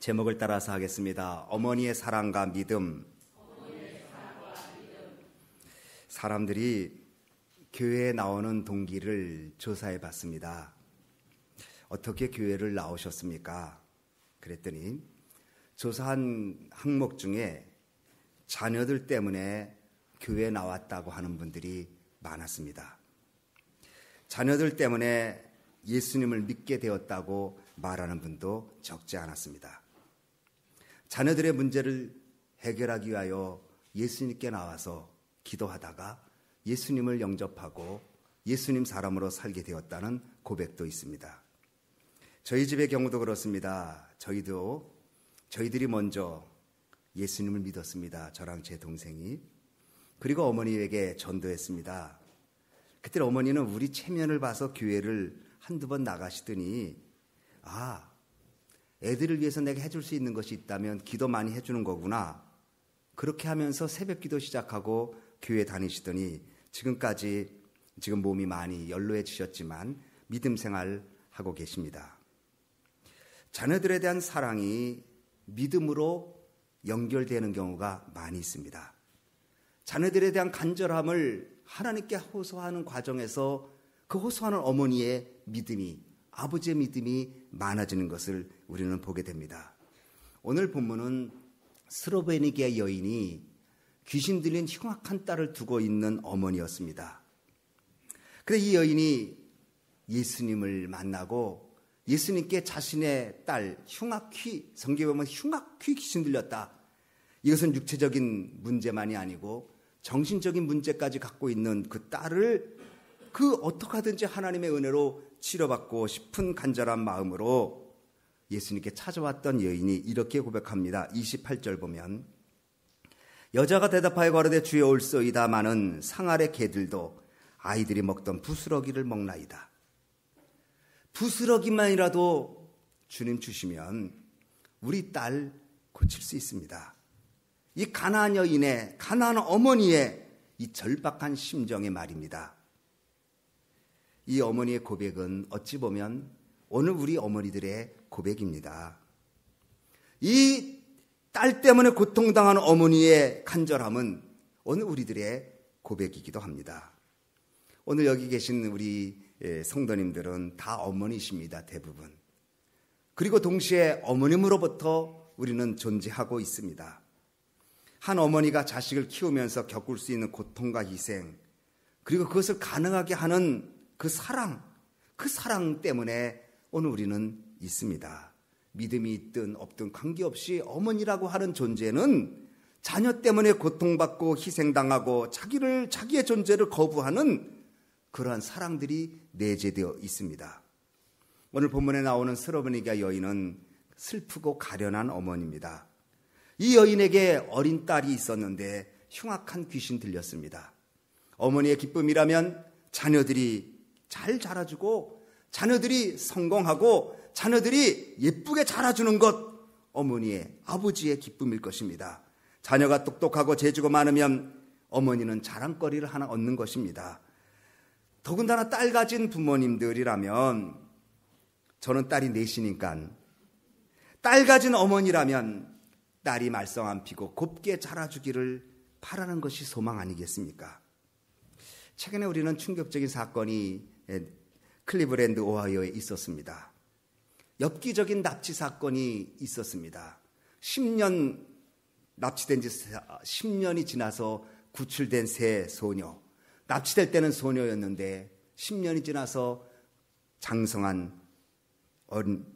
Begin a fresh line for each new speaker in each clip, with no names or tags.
제목을 따라서 하겠습니다. 어머니의 사랑과 믿음. 사람들이 교회에 나오는 동기를 조사해 봤습니다. 어떻게 교회를 나오셨습니까? 그랬더니 조사한 항목 중에 자녀들 때문에 교회에 나왔다고 하는 분들이 많았습니다. 자녀들 때문에 예수님을 믿게 되었다고 말하는 분도 적지 않았습니다. 자녀들의 문제를 해결하기 위하여 예수님께 나와서 기도하다가 예수님을 영접하고 예수님 사람으로 살게 되었다는 고백도 있습니다. 저희 집의 경우도 그렇습니다. 저희도 저희들이 먼저 예수님을 믿었습니다. 저랑 제 동생이. 그리고 어머니에게 전도했습니다. 그때 어머니는 우리 체면을 봐서 교회를 한두 번 나가시더니 아, 애들을 위해서 내가 해줄 수 있는 것이 있다면 기도 많이 해주는 거구나. 그렇게 하면서 새벽 기도 시작하고 교회 다니시더니 지금까지 지금 몸이 많이 연로해지셨지만 믿음 생활 하고 계십니다. 자녀들에 대한 사랑이 믿음으로 연결되는 경우가 많이 있습니다. 자녀들에 대한 간절함을 하나님께 호소하는 과정에서 그 호소하는 어머니의 믿음이 아버지의 믿음이 많아지는 것을 우리는 보게 됩니다. 오늘 본문은 스로베니게 여인이 귀신 들린 흉악한 딸을 두고 있는 어머니였습니다. 그런데 이 여인이 예수님을 만나고 예수님께 자신의 딸 흉악귀 성경에 보면 흉악귀 귀신 들렸다. 이것은 육체적인 문제만이 아니고 정신적인 문제까지 갖고 있는 그 딸을 그 어떻게 하든지 하나님의 은혜로 치료받고 싶은 간절한 마음으로 예수님께 찾아왔던 여인이 이렇게 고백합니다. 28절 보면 여자가 대답하여 가로되 주여 올소이다마는 상아래 개들도 아이들이 먹던 부스러기를 먹나이다. 부스러기만이라도 주님 주시면 우리 딸 고칠 수 있습니다. 이 가나안 여인의 가나안 어머니의 이 절박한 심정의 말입니다. 이 어머니의 고백은 어찌 보면 오늘 우리 어머니들의 고백입니다. 이 딸 때문에 고통당하는 어머니의 간절함은 오늘 우리들의 고백이기도 합니다. 오늘 여기 계신 우리 예, 성도님들은 다 어머니십니다. 대부분. 그리고 동시에 어머님으로부터 우리는 존재하고 있습니다. 한 어머니가 자식을 키우면서 겪을 수 있는 고통과 희생, 그리고 그것을 가능하게 하는 그 사랑, 그 사랑 때문에 오늘 우리는 있습니다. 믿음이 있든 없든 관계없이 어머니라고 하는 존재는 자녀 때문에 고통받고 희생당하고 자기를, 자기의 존재를 거부하는 그러한 사랑들이 내재되어 있습니다. 오늘 본문에 나오는 스로베니가 여인은 슬프고 가련한 어머니입니다. 이 여인에게 어린 딸이 있었는데 흉악한 귀신 들렸습니다. 어머니의 기쁨이라면 자녀들이 잘 자라주고 자녀들이 성공하고 자녀들이 예쁘게 자라주는 것 어머니의 아버지의 기쁨일 것입니다. 자녀가 똑똑하고 재주가 많으면 어머니는 자랑거리를 하나 얻는 것입니다. 더군다나 딸 가진 부모님들이라면 저는 딸이 넷이니까 딸 가진 어머니라면 딸이 말썽 안 피고 곱게 자라주기를 바라는 것이 소망 아니겠습니까? 최근에 우리는 충격적인 사건이 클리브랜드 오하이오에 있었습니다. 엽기적인 납치 사건이 있었습니다. 10년 납치된 지 10년이 지나서 구출된 새 소녀. 납치될 때는 소녀였는데 10년이 지나서 장성한 어른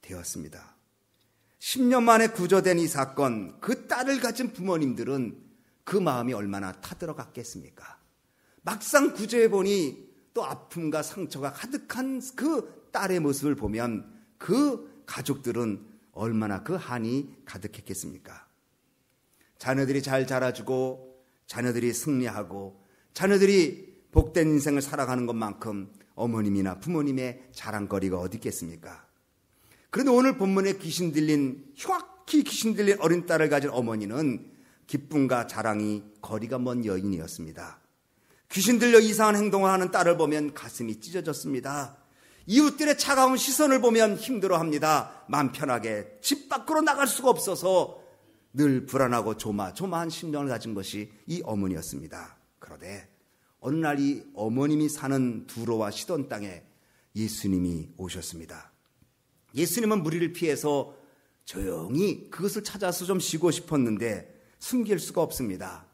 되었습니다. 10년 만에 구조된 이 사건, 그 딸을 가진 부모님들은 그 마음이 얼마나 타들어갔겠습니까? 막상 구조해 보니 또 아픔과 상처가 가득한 그 딸의 모습을 보면 그 가족들은 얼마나 그 한이 가득했겠습니까? 자녀들이 잘 자라주고 자녀들이 승리하고 자녀들이 복된 인생을 살아가는 것만큼 어머님이나 부모님의 자랑거리가 어디 있겠습니까? 그런데 오늘 본문에 귀신 들린 흉악히 귀신 들린 어린 딸을 가진 어머니는 기쁨과 자랑이 거리가 먼 여인이었습니다. 귀신 들려 이상한 행동을 하는 딸을 보면 가슴이 찢어졌습니다. 이웃들의 차가운 시선을 보면 힘들어합니다. 마음 편하게 집 밖으로 나갈 수가 없어서 늘 불안하고 조마조마한 심정을 가진 것이 이 어머니였습니다. 그런데 어느 날 이 어머님이 사는 두로와 시돈 땅에 예수님이 오셨습니다. 예수님은 무리를 피해서 조용히 그것을 찾아서 좀 쉬고 싶었는데 숨길 수가 없습니다.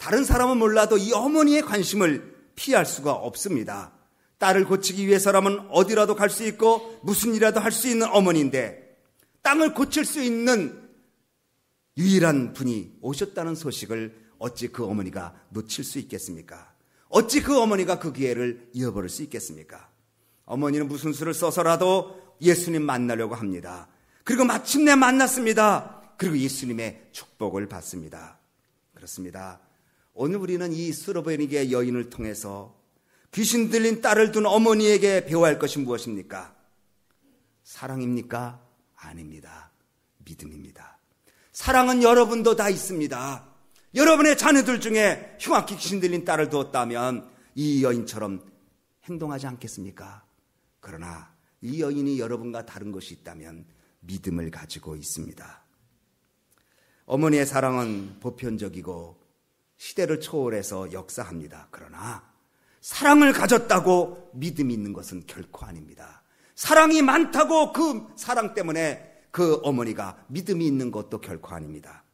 다른 사람은 몰라도 이 어머니의 관심을 피할 수가 없습니다. 딸을 고치기 위해서라면 어디라도 갈 수 있고 무슨 일이라도 할 수 있는 어머니인데 땅을 고칠 수 있는 유일한 분이 오셨다는 소식을 어찌 그 어머니가 놓칠 수 있겠습니까? 어찌 그 어머니가 그 기회를 잃어버릴 수 있겠습니까? 어머니는 무슨 수를 써서라도 예수님 만나려고 합니다. 그리고 마침내 만났습니다. 그리고 예수님의 축복을 받습니다. 그렇습니다. 오늘 우리는 이 스로베니게 여인을 통해서 귀신 들린 딸을 둔 어머니에게 배워야 할 것이 무엇입니까? 사랑입니까? 아닙니다. 믿음입니다. 사랑은 여러분도 다 있습니다. 여러분의 자녀들 중에 흉악히 귀신 들린 딸을 두었다면 이 여인처럼 행동하지 않겠습니까? 그러나 이 여인이 여러분과 다른 것이 있다면 믿음을 가지고 있습니다. 어머니의 사랑은 보편적이고 시대를 초월해서 역사합니다. 그러나 사랑을 가졌다고 믿음이 있는 것은 결코 아닙니다. 사랑이 많다고 그 사랑 때문에 그 어머니가 믿음이 있는 것도 결코 아닙니다.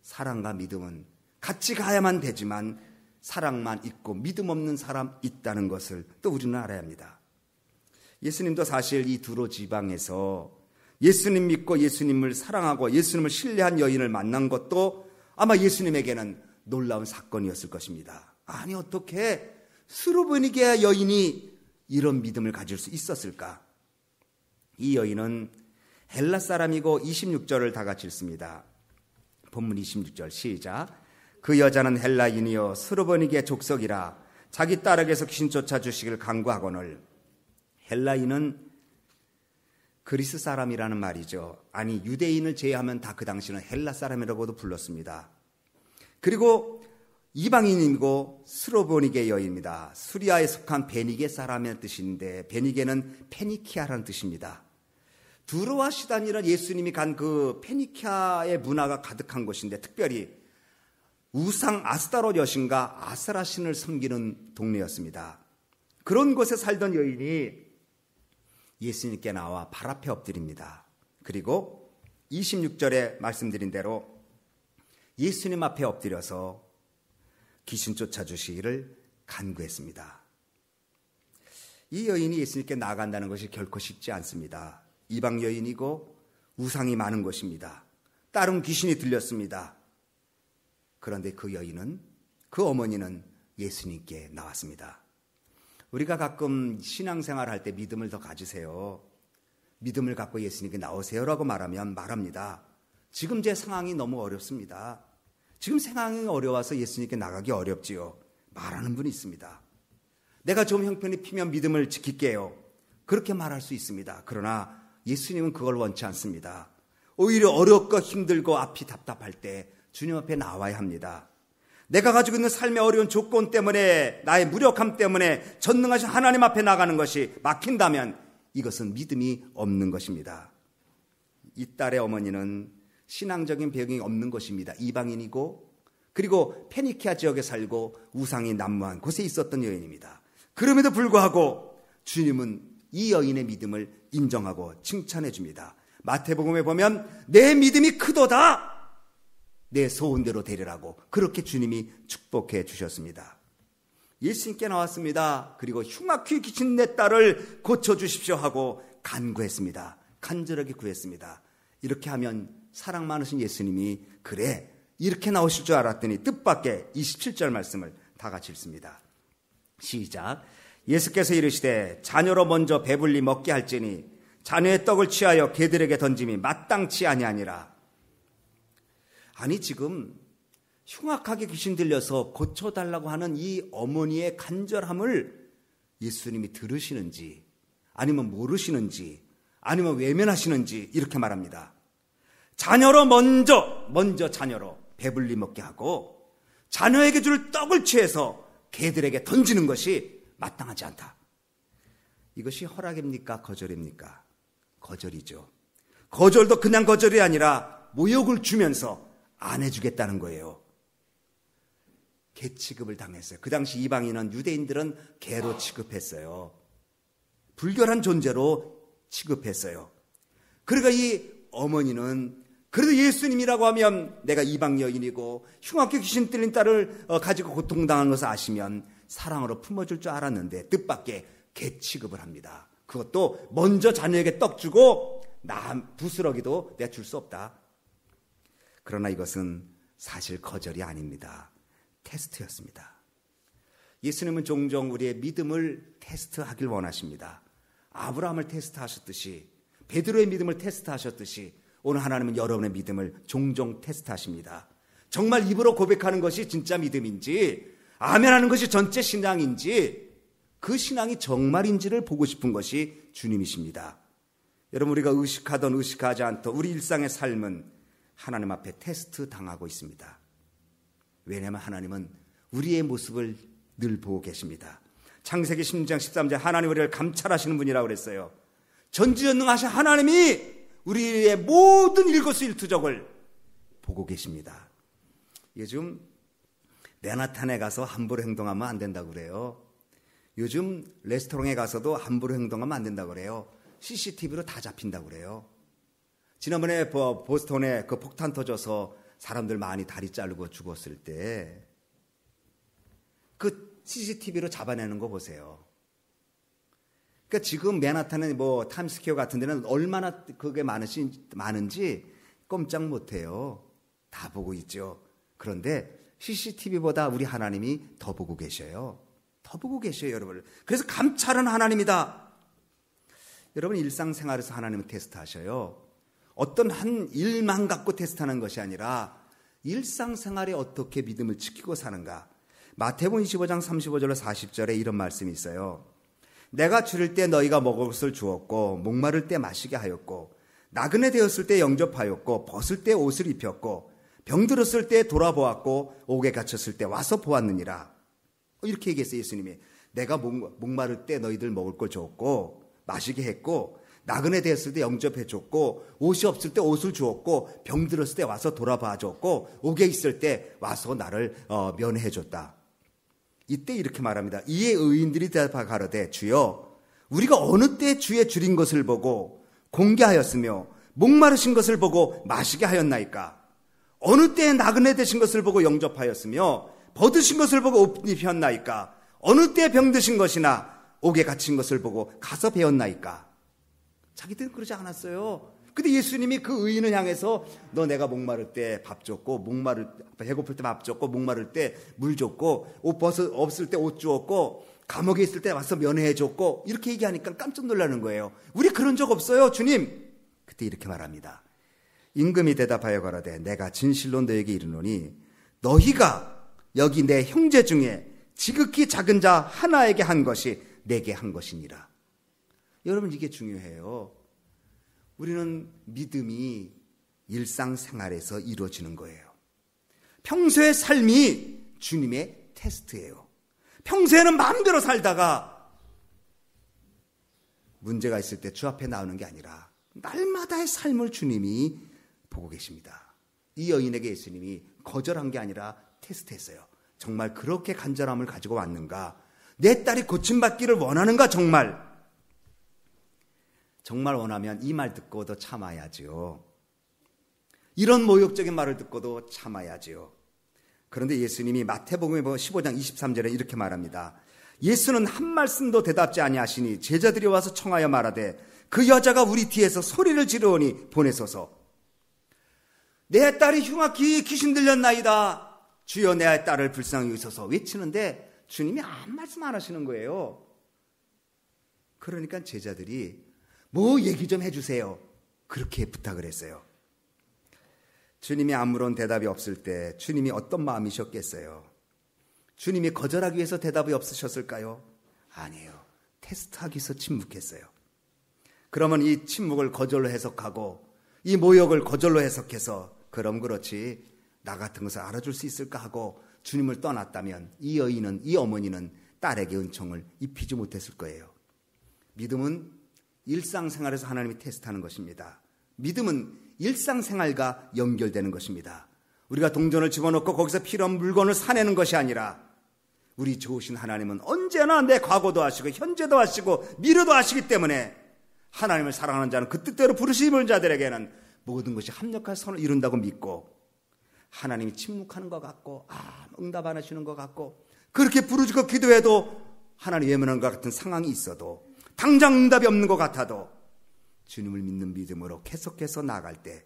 사랑과 믿음은 같이 가야만 되지만 사랑만 있고 믿음 없는 사람 있다는 것을 또 우리는 알아야 합니다. 예수님도 사실 이 두로 지방에서 예수님 믿고 예수님을 사랑하고 예수님을 신뢰한 여인을 만난 것도 아마 예수님에게는 놀라운 사건이었을 것입니다. 아니 어떻게 스로베니게 여인이 이런 믿음을 가질 수 있었을까? 이 여인은 헬라 사람이고 26절을 다 같이 읽습니다. 본문 26절 시작. 그 여자는 헬라인이요 스로베니게 족속이라 자기 딸에게서 귀신 쫓아 주시기를 강구하거늘 헬라인은 그리스 사람이라는 말이죠. 아니 유대인을 제외하면 다 그 당시는 헬라 사람이라고도 불렀습니다. 그리고 이방인이고 스로보니게 여인입니다. 수리아에 속한 베니게 사람의 뜻인데 베니게는 페니키아라는 뜻입니다. 두로와 시단이라 예수님이 간 그 페니키아의 문화가 가득한 곳인데 특별히 우상 아스타로 여신과 아스라 신을 섬기는 동네였습니다. 그런 곳에 살던 여인이 예수님께 나와 발 앞에 엎드립니다. 그리고 26절에 말씀드린 대로 예수님 앞에 엎드려서 귀신 쫓아주시기를 간구했습니다. 이 여인이 예수님께 나간다는 것이 결코 쉽지 않습니다. 이방 여인이고 우상이 많은 것입니다. 딸은 귀신이 들렸습니다. 그런데 그 여인은 그 어머니는 예수님께 나왔습니다. 우리가 가끔 신앙생활 할 때 믿음을 더 가지세요. 믿음을 갖고 예수님께 나오세요라고 말하면 말합니다. 지금 제 상황이 너무 어렵습니다. 지금 상황이 어려워서 예수님께 나가기 어렵지요. 말하는 분이 있습니다. 내가 좀 형편이 피면 믿음을 지킬게요. 그렇게 말할 수 있습니다. 그러나 예수님은 그걸 원치 않습니다. 오히려 어렵고 힘들고 앞이 답답할 때 주님 앞에 나와야 합니다. 내가 가지고 있는 삶의 어려운 조건 때문에 나의 무력함 때문에 전능하신 하나님 앞에 나가는 것이 막힌다면 이것은 믿음이 없는 것입니다. 이 딸의 어머니는 신앙적인 배경이 없는 것입니다. 이방인이고 그리고 페니키아 지역에 살고 우상이 난무한 곳에 있었던 여인입니다. 그럼에도 불구하고 주님은 이 여인의 믿음을 인정하고 칭찬해 줍니다. 마태복음에 보면 내 믿음이 크도다. 내 소원대로 되리라고 그렇게 주님이 축복해 주셨습니다. 예수님께 나왔습니다. 그리고 흉악히 기친 내 딸을 고쳐 주십시오 하고 간구했습니다. 간절하게 구했습니다. 이렇게 하면 사랑 많으신 예수님이 그래 이렇게 나오실 줄 알았더니 뜻밖의 27절 말씀을 다 같이 읽습니다. 시작. 예수께서 이르시되 자녀로 먼저 배불리 먹게 할지니 자녀의 떡을 취하여 개들에게 던짐이 마땅치 아니하니라. 아니 지금 흉악하게 귀신 들려서 고쳐달라고 하는 이 어머니의 간절함을 예수님이 들으시는지 아니면 모르시는지 아니면 외면하시는지 이렇게 말합니다. 자녀로 먼저 먼저 자녀로 배불리 먹게 하고 자녀에게 줄 떡을 취해서 개들에게 던지는 것이 마땅하지 않다. 이것이 허락입니까? 거절입니까? 거절이죠. 거절도 그냥 거절이 아니라 모욕을 주면서 안 해주겠다는 거예요. 개 취급을 당했어요. 그 당시 이방인은 유대인들은 개로 취급했어요. 불결한 존재로 취급했어요. 그러니까 이 어머니는 그래도 예수님이라고 하면 내가 이방 여인이고 흉악하게 귀신 들린 딸을 어, 가지고 고통당한 것을 아시면 사랑으로 품어줄 줄 알았는데 뜻밖의 개 취급을 합니다. 그것도 먼저 자녀에게 떡 주고 남 부스러기도 내줄 수 없다. 그러나 이것은 사실 거절이 아닙니다. 테스트였습니다. 예수님은 종종 우리의 믿음을 테스트하길 원하십니다. 아브라함을 테스트하셨듯이 베드로의 믿음을 테스트하셨듯이 오늘 하나님은 여러분의 믿음을 종종 테스트하십니다. 정말 입으로 고백하는 것이 진짜 믿음인지 아멘 하는 것이 전체 신앙인지 그 신앙이 정말인지를 보고 싶은 것이 주님이십니다. 여러분 우리가 의식하던 의식하지 않던 우리 일상의 삶은 하나님 앞에 테스트 당하고 있습니다. 왜냐하면 하나님은 우리의 모습을 늘 보고 계십니다. 창세기 16장 13절 하나님 우리를 감찰하시는 분이라고 그랬어요. 전지전능하신 하나님이 우리의 모든 일거수일투족을 보고 계십니다. 요즘 맨하탄에 가서 함부로 행동하면 안 된다고 그래요. 요즘 레스토랑에 가서도 함부로 행동하면 안 된다고 그래요. CCTV로 다 잡힌다고 그래요. 지난번에 보스턴에 그 폭탄 터져서 사람들 많이 다리 자르고 죽었을 때 그 CCTV로 잡아내는 거 보세요. 그러니까 지금 맨하탄은 뭐 타임스퀘어 같은 데는 얼마나 그게 많으신, 많은지 꼼짝 못해요. 다 보고 있죠. 그런데 CCTV보다 우리 하나님이 더 보고 계셔요. 더 보고 계셔요, 여러분. 그래서 감찰은 하나님이다. 여러분 일상생활에서 하나님은 테스트하셔요. 어떤 한 일만 갖고 테스트하는 것이 아니라 일상생활에 어떻게 믿음을 지키고 사는가. 마태복음 25장 35절로 40절에 이런 말씀이 있어요. 내가 줄일 때 너희가 먹을 것을 주었고 목마를 때 마시게 하였고 나그네 되었을 때 영접하였고 벗을 때 옷을 입혔고 병들었을 때 돌아보았고 옥에 갇혔을 때 와서 보았느니라. 이렇게 얘기했어요 예수님이. 내가 목, 목마를 때 너희들 먹을 걸 줬고 마시게 했고 나그네 되었을 때 영접해 줬고 옷이 없을 때 옷을 주었고 병들었을 때 와서 돌아봐 줬고 옥에 있을 때 와서 나를 어, 면해 줬다. 이때 이렇게 말합니다. 이에 의인들이 대답하 가로되 주여 우리가 어느 때 주의 줄인 것을 보고 공개하였으며 목마르신 것을 보고 마시게 하였나이까 어느 때 나그네 되신 것을 보고 영접하였으며 벗으신 것을 보고 옷 입혔나이까 어느 때 병드신 것이나 옥에 갇힌 것을 보고 가서 배웠나이까 자기들은 그러지 않았어요. 근데 예수님이 그 의인을 향해서 너 내가 목마를 때 밥 줬고 목마를 배고플 때 밥 줬고 목마를 때 물 줬고 옷 벗어 없을 때 옷 주었고 감옥에 있을 때 와서 면회해 줬고 이렇게 얘기하니까 깜짝 놀라는 거예요. 우리 그런 적 없어요, 주님. 그때 이렇게 말합니다. 임금이 대답하여 가라되 내가 진실로 너에게 이르노니 너희가 여기 내 형제 중에 지극히 작은 자 하나에게 한 것이 내게 한 것이니라. 여러분 이게 중요해요. 우리는 믿음이 일상생활에서 이루어지는 거예요. 평소의 삶이 주님의 테스트예요. 평소에는 마음대로 살다가 문제가 있을 때 주 앞에 나오는 게 아니라 날마다의 삶을 주님이 보고 계십니다. 이 여인에게 예수님이 거절한 게 아니라 테스트했어요. 정말 그렇게 간절함을 가지고 왔는가? 내 딸이 고침받기를 원하는가 정말? 정말 원하면 이 말 듣고도 참아야지요. 이런 모욕적인 말을 듣고도 참아야지요. 그런데 예수님이 마태복음 15장 23절에 이렇게 말합니다. 예수는 한 말씀도 대답지 아니하시니 제자들이 와서 청하여 말하되 그 여자가 우리 뒤에서 소리를 지르오니 보내소서. 내 딸이 흉악히 귀신 들렸나이다. 주여 내 딸을 불쌍히 여소서 외치는데 주님이 아무 말씀 안 하시는 거예요. 그러니까 제자들이 뭐 얘기 좀 해주세요. 그렇게 부탁을 했어요. 주님이 아무런 대답이 없을 때 주님이 어떤 마음이셨겠어요? 주님이 거절하기 위해서 대답이 없으셨을까요? 아니에요. 테스트하기 위해서 침묵했어요. 그러면 이 침묵을 거절로 해석하고 이 모욕을 거절로 해석해서 그럼 그렇지 나 같은 것을 알아줄 수 있을까 하고 주님을 떠났다면 이 여인은 이 어머니는 딸에게 은총을 입히지 못했을 거예요. 믿음은 일상생활에서 하나님이 테스트하는 것입니다. 믿음은 일상생활과 연결되는 것입니다. 우리가 동전을 집어넣고 거기서 필요한 물건을 사내는 것이 아니라 우리 좋으신 하나님은 언제나 내 과거도 아시고 현재도 아시고 미래도 아시기 때문에 하나님을 사랑하는 자는 그 뜻대로 부르심을 자들에게는 모든 것이 합력할 선을 이룬다고 믿고 하나님이 침묵하는 것 같고 아 응답 안 하시는 것 같고 그렇게 부르짖고 기도해도 하나님 외면한 것 같은 상황이 있어도 당장 응답이 없는 것 같아도 주님을 믿는 믿음으로 계속해서 나아갈 때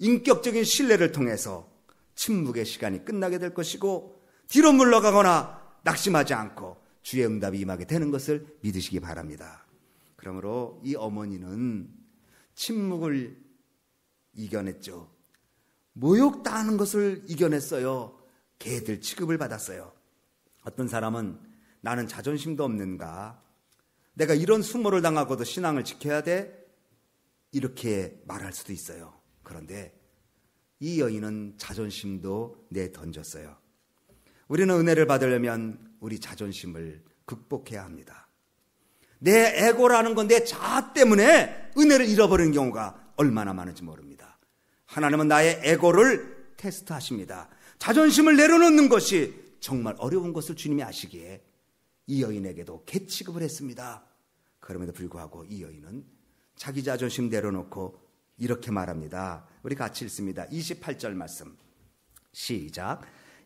인격적인 신뢰를 통해서 침묵의 시간이 끝나게 될 것이고 뒤로 물러가거나 낙심하지 않고 주의 응답이 임하게 되는 것을 믿으시기 바랍니다. 그러므로 이 어머니는 침묵을 이겨냈죠. 모욕 당하는 것을 이겨냈어요. 개들 취급을 받았어요. 어떤 사람은 나는 자존심도 없는가? 내가 이런 수모를 당하고도 신앙을 지켜야 돼? 이렇게 말할 수도 있어요. 그런데 이 여인은 자존심도 내던졌어요. 우리는 은혜를 받으려면 우리 자존심을 극복해야 합니다. 내 에고라는 건 내 자아 때문에 은혜를 잃어버리는 경우가 얼마나 많은지 모릅니다. 하나님은 나의 에고를 테스트하십니다. 자존심을 내려놓는 것이 정말 어려운 것을 주님이 아시기에 이 여인에게도 개취급을 했습니다. 그럼에도 불구하고 이 여인은 자기 자존심 내려놓고 이렇게 말합니다. 우리 같이 읽습니다. 28절 말씀. 시작.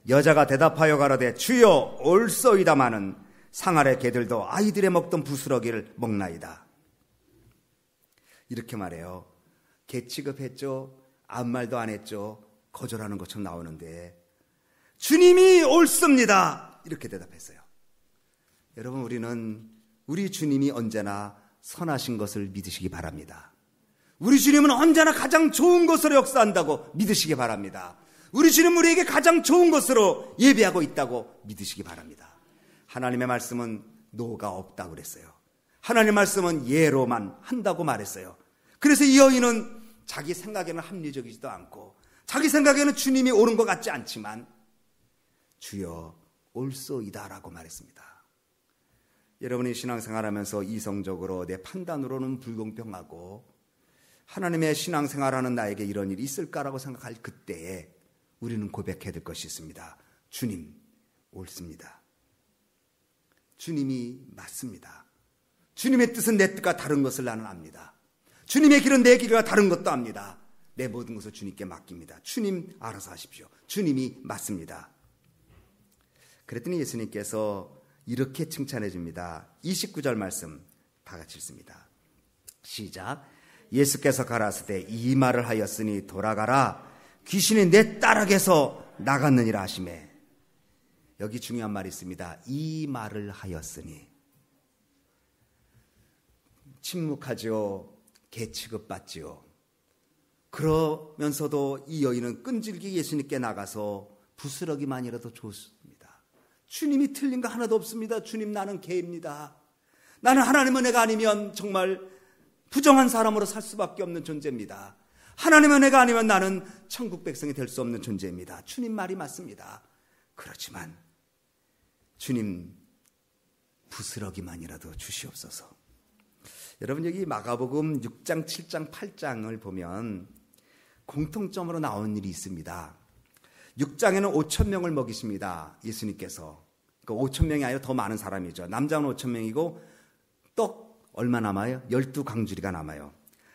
여자가 대답하여 가로되 주여 올소이다마는 상아래 개들도 아이들의 먹던 부스러기를 먹나이다. 이렇게 말해요. 개 취급했죠. 아무 말도 안 했죠. 거절하는 것처럼 나오는데 주님이 옳습니다. 이렇게 대답했어요. 여러분 우리는 우리 주님이 언제나 선하신 것을 믿으시기 바랍니다. 우리 주님은 언제나 가장 좋은 것으로 역사한다고 믿으시기 바랍니다. 우리 주님 우리에게 가장 좋은 것으로 예배하고 있다고 믿으시기 바랍니다. 하나님의 말씀은 노가 없다고 그랬어요. 하나님의 말씀은 예로만 한다고 말했어요. 그래서 이 여인은 자기 생각에는 합리적이지도 않고 자기 생각에는 주님이 옳은 것 같지 않지만 주여 옳소이다라고 말했습니다. 여러분이 신앙생활하면서 이성적으로 내 판단으로는 불공평하고 하나님의 신앙생활하는 나에게 이런 일이 있을까라고 생각할 그때에 우리는 고백해야 될 것이 있습니다. 주님, 옳습니다. 주님이 맞습니다. 주님의 뜻은 내 뜻과 다른 것을 나는 압니다. 주님의 길은 내 길과 다른 것도 압니다. 내 모든 것을 주님께 맡깁니다. 주님 알아서 하십시오. 주님이 맞습니다. 그랬더니 예수님께서 이렇게 칭찬해 줍니다. 29절 말씀 다 같이 읽습니다. 시작. 예수께서 가라사대 이 말을 하였으니 돌아가라 귀신이 내 딸에게서 나갔느니라 하심에 여기 중요한 말이 있습니다. 이 말을 하였으니 침묵하지요. 개 취급받지요. 그러면서도 이 여인은 끈질기 예수님께 나가서 부스러기만이라도 줬습니다. 주님이 틀린 거 하나도 없습니다. 주님 나는 개입니다. 나는 하나님의 은혜가 아니면 정말 부정한 사람으로 살 수밖에 없는 존재입니다. 하나님의 은혜가 아니면 나는 천국 백성이 될 수 없는 존재입니다. 주님 말이 맞습니다. 그렇지만 주님 부스러기만이라도 주시옵소서. 여러분 여기 마가복음 6장, 7장, 8장을 보면 공통점으로 나온 일이 있습니다. 6장에는 5천 명을 먹이십니다. 예수님께서. 그 5천 명이 아니라 더 많은 사람이죠. 남자는 5천 명이고 떡 얼마 남아요? 12강주리가 남아요.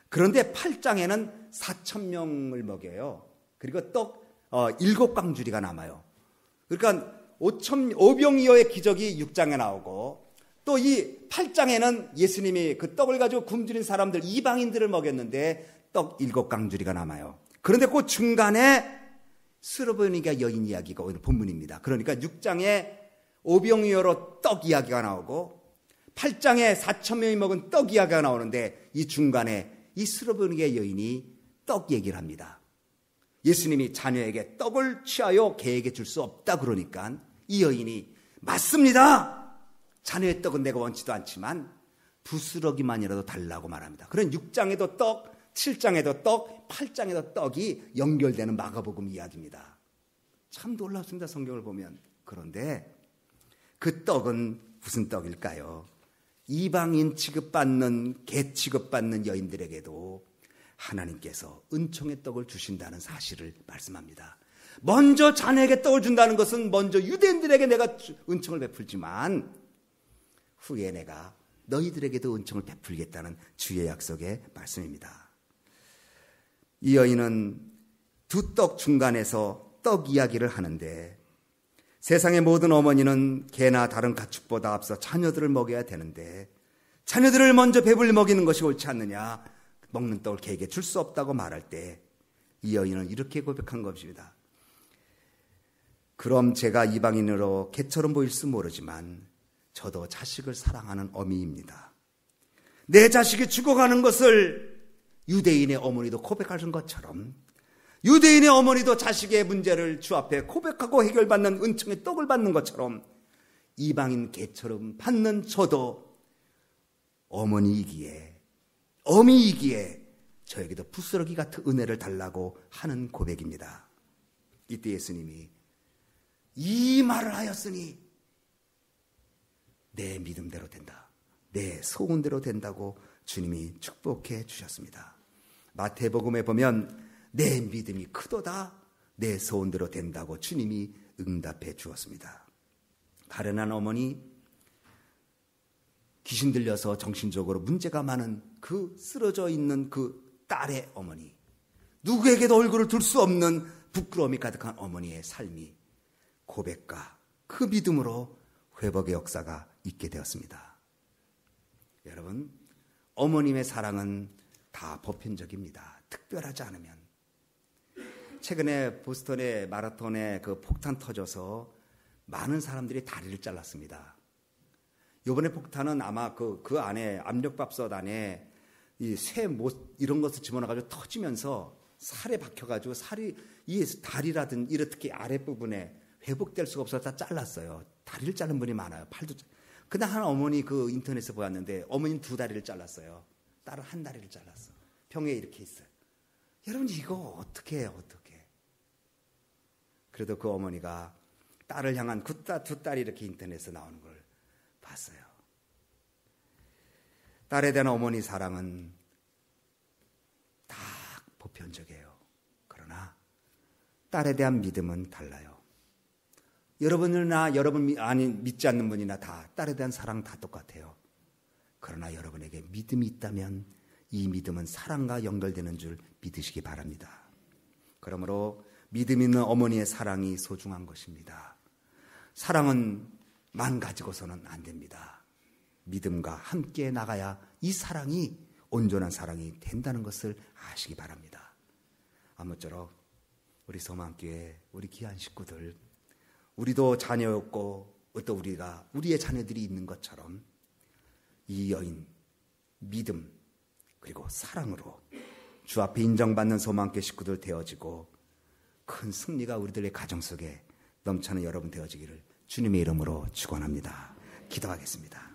그런데 8장에는 4천 명을 먹여요. 그리고 떡 어, 7광주리가 남아요. 그러니까 5천 5병이어의 기적이 6장에 나오고 또 이 8장에는 예수님이 그 떡을 가지고 굶주린 사람들 이방인들을 먹였는데 떡 7강주리가 남아요. 그런데 그 중간에 스로보니가 여인 이야기가 오늘 본문입니다. 그러니까 6장에 오병이어로 떡 이야기가 나오고 8장에 4천 명이 먹은 떡 이야기가 나오는데 이 중간에 이 스로브니게 여인이 떡 얘기를 합니다. 예수님이 자녀에게 떡을 취하여 개에게 줄 수 없다 그러니까 이 여인이 맞습니다. 자녀의 떡은 내가 원치도 않지만 부스러기만이라도 달라고 말합니다. 그런 6장에도 떡, 7장에도 떡, 8장에도 떡이 연결되는 마가복음 이야기입니다. 참 놀랍습니다. 성경을 보면. 그런데 그 떡은 무슨 떡일까요? 이방인 취급받는 개 취급받는 여인들에게도 하나님께서 은총의 떡을 주신다는 사실을 말씀합니다. 먼저 자네에게 떡을 준다는 것은 먼저 유대인들에게 내가 은총을 베풀지만 후에 내가 너희들에게도 은총을 베풀겠다는 주의 약속의 말씀입니다. 이 여인은 두 떡 중간에서 떡 이야기를 하는데 세상의 모든 어머니는 개나 다른 가축보다 앞서 자녀들을 먹여야 되는데 자녀들을 먼저 배불리 먹이는 것이 옳지 않느냐 먹는 떡을 개에게 줄 수 없다고 말할 때 이 여인은 이렇게 고백한 것입니다. 그럼 제가 이방인으로 개처럼 보일 수 모르지만 저도 자식을 사랑하는 어미입니다. 내 자식이 죽어가는 것을 유대인의 어머니도 고백하는 것처럼 유대인의 어머니도 자식의 문제를 주 앞에 고백하고 해결받는 은총의 떡을 받는 것처럼 이방인 개처럼 받는 저도 어머니이기에 어미이기에 저에게도 부스러기 같은 은혜를 달라고 하는 고백입니다. 이때 예수님이 이 말을 하였으니 내 믿음대로 된다. 내 소원대로 된다고 주님이 축복해 주셨습니다. 마태복음에 보면 내 믿음이 크도다. 내 소원대로 된다고 주님이 응답해 주었습니다. 가련한 어머니 귀신 들려서 정신적으로 문제가 많은 그 쓰러져 있는 그 딸의 어머니 누구에게도 얼굴을 둘 수 없는 부끄러움이 가득한 어머니의 삶이 고백과 그 믿음으로 회복의 역사가 있게 되었습니다. 여러분, 어머님의 사랑은 다 보편적입니다. 특별하지 않으면. 최근에 보스턴의 마라톤에 그 폭탄 터져서 많은 사람들이 다리를 잘랐습니다. 요번에 폭탄은 아마 그, 그 안에 압력밥솥 안에 이 쇠 못 이런 것을 집어넣어가지고 터지면서 살에 박혀가지고 살이 이 다리라든 이렇게 아랫부분에 회복될 수가 없어서 다 잘랐어요. 다리를 자른 분이 많아요. 팔도. 그날 한 어머니 그 인터넷에 보았는데 어머니는 두 다리를 잘랐어요. 딸은 한 다리를 잘랐어. 병에 이렇게 있어요. 여러분 이거 어떻게 해요? 어떻게? 그래도 그 어머니가 딸을 향한 두, 딸, 두 딸이 이렇게 인터넷에 나오는 걸 봤어요. 딸에 대한 어머니 사랑은 다 보편적이에요. 그러나 딸에 대한 믿음은 달라요. 여러분이나 여러분 아니 믿지 않는 분이나 다 딸에 대한 사랑 다 똑같아요. 그러나 여러분에게 믿음이 있다면 이 믿음은 사랑과 연결되는 줄 믿으시기 바랍니다. 그러므로 믿음 있는 어머니의 사랑이 소중한 것입니다. 사랑은 만 가지고서는 안 됩니다. 믿음과 함께 나가야 이 사랑이 온전한 사랑이 된다는 것을 아시기 바랍니다. 아무쪼록 우리 소망교회 우리 귀한 식구들 우리도 자녀였고 또 우리가 우리의 자녀들이 있는 것처럼 이 여인 믿음 그리고 사랑으로 주 앞에 인정받는 소망교 식구들 되어지고 큰 승리가 우리들의 가정 속에 넘쳐는 여러분 되어지기를 주님의 이름으로 축원합니다. 기도하겠습니다.